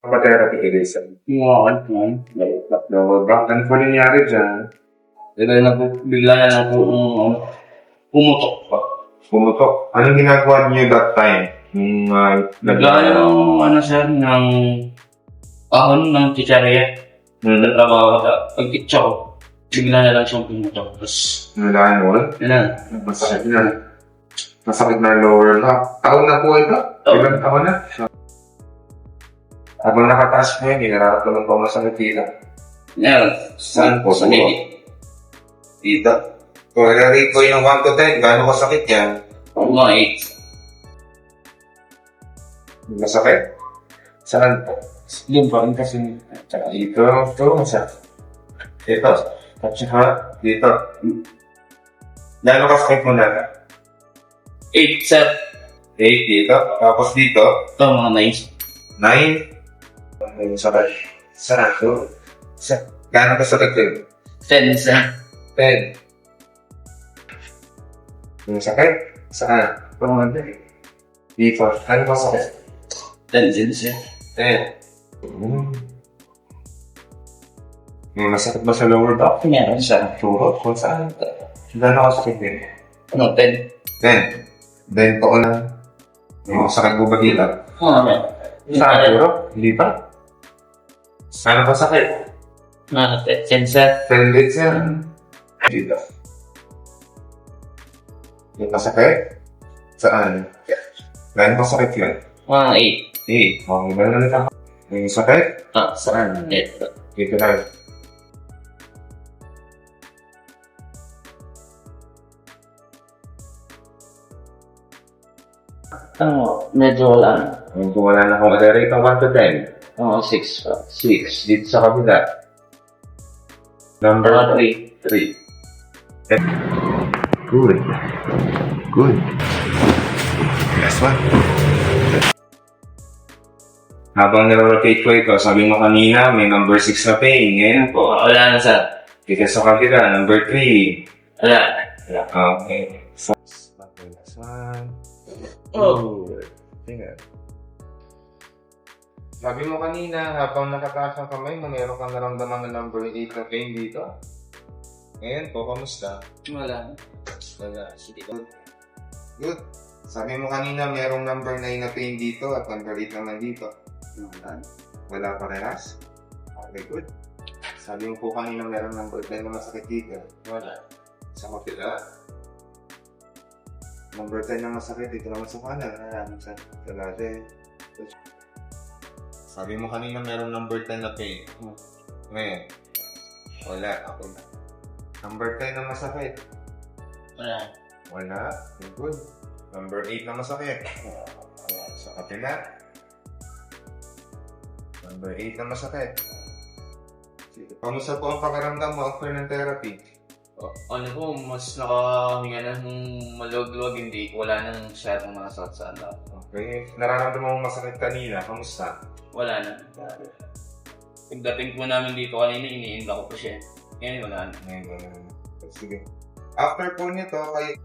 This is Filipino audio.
Therapy guys. Kumakad mo. Lower back. Ano po nangyari dyan? Bigla na po, bigla na lang po, um, pumutok pa. Pumutok. Anong ginagawa niyo that time? Nung uh, Bigla na lang, ano sir, ng ahon ng chicharia. Hmm. Nagtrabaho ka, pag-kitsa ko, bigla na lang siyang pumutok. Tapos, Nalaan mo? yun na. Masakit na. Masakit na lower back. Taon na po ito? Ilang taon na? Habang nakataas mo yun, hinarap naman po masakit dito. Yan. Saan po? Sa niti. Dito. Kung i-rate ko yung 1 to 10, gaano kasakit yan? Mga 8. Masakit? Saan po? Yung rin kasi, Tsaka dito, ito, masakit. Dito. At saka dito. Gaano kasakit mo na? 8 sir. 8 dito. Tapos dito, Ito mga 9. 9. Yung sakit? Saan ito? Sa, gaano kasakit yun? 10 sir. 10. Yung sakit? Saan? Pumanda. Dito. Ano ba sakit? 10 din sir. 10. Mm. May masakit ba sa lower back? Meron sir. Turo? Kung saan? Gano'n kasakit din? Ano, 10. 10. 10 taon na. May masakit mo ba dito? Mga meron. Saan? Turo? Hindi Saan ba sakit? Mga 10 sir. 10 days yan. Dito. Yung masakit? Saan? Gano'n masakit yun? Mga Eh, mga iba na ulit ako. Yung sakit? 8. Ah, saan? Ito. Dito na. Ano, medyo wala na. Kung wala na akong rate ng 1 to 10. Mga 6 pa. 6. Dito sa kabila. Number Mga 3. 3. Good. Good. Last one. Habang nire-rotate ko ito, sabi mo kanina, may number 6 na pain. Ngayon po, Wala na sir. dito sa kabila, number 3. Wala. Wala. Okay. Last one. Oh. Tingnan. Sabi mo kanina, habang nakataas ang kamay mo, meron kang naramdaman ng number 8 na pain dito. Ngayon po, kamusta? Wala. Wala. Sige. Good. Sabi mo kanina, merong number 9 na pain dito at number 8 naman dito. Wala. Wala parehas? Okay, good. Sabi mo po kanina, merong number 10 na masakit dito. Wala. Sa kapila. Number 10 na masakit dito naman sa kanan. Sir. Ito natin. Sabi mo kanina meron number 10 na pain. Hmm. Ngayon, wala. Ako na. Number 10 na masakit. Wala. Wala. Good. Number 8 na masakit. Sa kapila. Number 8 na masakit. Sige. Kamusta po ang pakiramdam mo after ng therapy? O- Ano po, mas nakahinga na nung maluwag-luwag, hindi, wala nang masyadong mga sakit sa ano. Okay. Nararamdaman mo masakit kanina. Kamusta? Wala na. Pagdating po namin dito kanina, iniinda ko pa siya. Ngayon, wala na. Ngayon, wala na. Sige. After po nito, kay